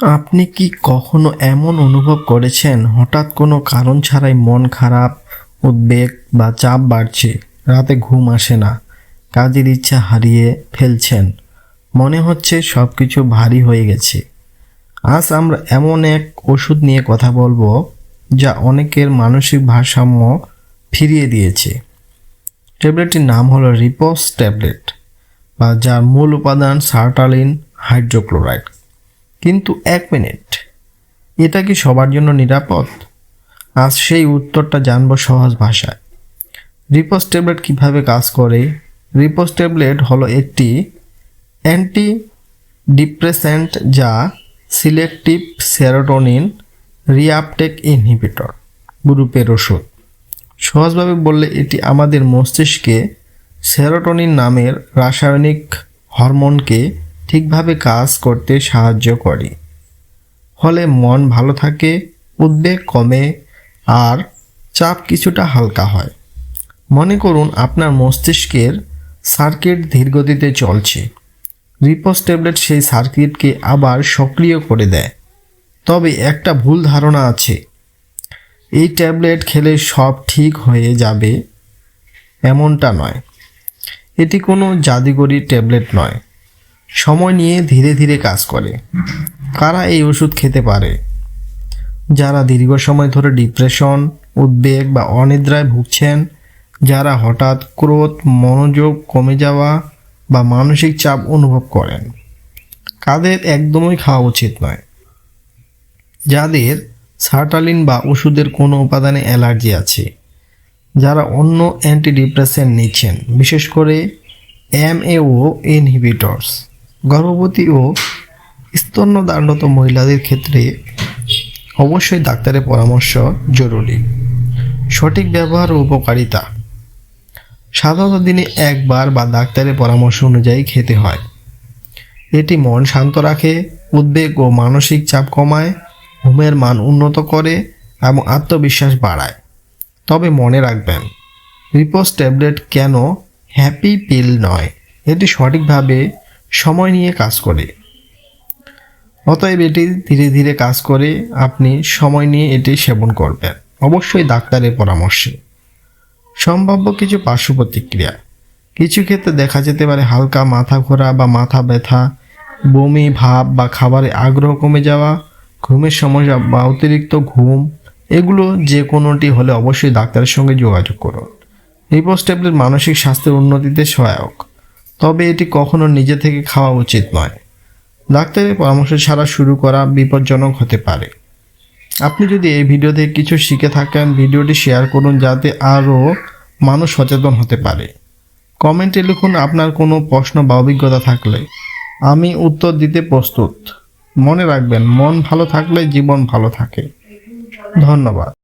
আপনি কি কখনো এমন অনুভব করেছেন? হঠাৎ কোনো কারণ ছাড়াই মন খারাপ, উদ্বেগ বা চাপ বাড়ছে। রাতে ঘুম আসে না। কাজের ইচ্ছা হারিয়ে ফেলছেন। মনে হচ্ছে সব কিছু ভারী হয়ে গেছে। আজ আমরা এমন এক ওষুধ নিয়ে কথা বলব, যা অনেকের মানসিক ভারসাম্য ফিরিয়ে দিয়েছে। ট্যাবলেটটির নাম হলো রিপোস ট্যাবলেট, বা যার মূল উপাদান সার্টালিন হাইড্রোক্লোরাইড। কিন্তু এক মিনিট। এটা কি সবার জন্য নিরাপদ? আজ সেই উত্তরটা জানব সহজ ভাষায়। রিপোস ট্যাবলেট কীভাবে কাজ করে? রিপোস ট্যাবলেট হলো একটি অ্যান্টি ডিপ্রেসেন্ট যা সিলেক্টিভ সেরোটোনিন রিআপটেক ইনহিবিটর গ্রুপের ওষুধ। সহজভাবে বললে এটি আমাদের মস্তিষ্কে সেরোটোনিন নামের রাসায়নিক হরমোনকে ঠিকভাবে কাজ করতে সাহায্য করে। ফলে মন ভালো থাকে, উদ্বেগ কমে, আর চাপ কিছুটা হালকা হয়। মনে করুন আপনার মস্তিষ্কের সার্কিট ধীরগতিতে চলছে। রিপোস ট্যাবলেট সেই সার্কিটকে আবার সক্রিয় করে দেয়। তবে একটা ভুল ধারণা আছে। এই ট্যাবলেট খেলে সব ঠিক হয়ে যাবে, এমনটা নয়। এটি কোনো জাদুকরি ট্যাবলেট নয়। সময় নিয়ে ধীরে ধীরে কাজ করে। কারা এই ওষুধ খেতে পারে? যারা দীর্ঘ সময় ধরে ডিপ্রেশন, উদ্বেগ বা অনিদ্রায় ভুগছেন, যারা হঠাৎ ক্রোধ, মনোযোগ কমে যাওয়া বা মানসিক চাপ অনুভব করেন, কাদের একদমই খাওয়া উচিত নয়। যাদের সার্টালিন বা ওষুধের কোনো উপাদানে অ্যালার্জি আছে, যারা অন্য অ্যান্টিডিপ্রেসেন্ট নিচ্ছেন, বিশেষ করে এমএও ইনহিবিটরস। গর্ভবতী ও স্তন্যদাণ্ডত মহিলাদের ক্ষেত্রে অবশ্যই ডাক্তারের পরামর্শ জরুরি। সঠিক ব্যবহার ও উপকারিতা। সাধারণত দিনে একবার বা ডাক্তারের পরামর্শ অনুযায়ী খেতে হয়। এটি মন শান্ত রাখে, উদ্বেগ ও মানসিক চাপ কমায়, ঘুমের মান উন্নত করে এবং আত্মবিশ্বাস বাড়ায়। তবে মনে রাখবেন রিপোস ট্যাবলেট কেন হ্যাপি পিল নয়? এটি সঠিকভাবে সময় নিয়ে কাজ করে। অতএব এটি ধীরে ধীরে কাজ করে আপনি সময় নিয়ে এটি সেবন করবেন। অবশ্যই ডাক্তারের পরামর্শে। সম্ভাব্য কিছু পার্শ্ব প্রতিক্রিয়া কিছু ক্ষেত্রে দেখা যেতে পারে হালকা মাথা ঘোরা বা মাথা ব্যথা, বমি, ভাব বা খাবারে আগ্রহ কমে যাওয়া, ঘুমের সমস্যা বা অতিরিক্ত ঘুম। এগুলো যে কোনোটি হলে অবশ্যই ডাক্তারের সঙ্গে যোগাযোগ করুন। রিপোস ট্যাবলেট মানসিক স্বাস্থ্যের উন্নতিতে সহায়ক। তবে এটি কখনো নিজে থেকে খাওয়া উচিত নয়। ডাক্তারের পরামর্শ ছাড়া শুরু করা বিপজ্জনক হতে পারে। আপনি যদি এই ভিডিও থেকে কিছু শিখে থাকেন, ভিডিওটি শেয়ার করুন যাতে আরও মানুষ সচেতন হতে পারে। কমেন্টে লিখুন আপনার কোনো প্রশ্ন বা অভিজ্ঞতা থাকলে। আমি উত্তর দিতে প্রস্তুত। মনে রাখবেন, মন ভালো থাকলে জীবন ভালো থাকে। ধন্যবাদ।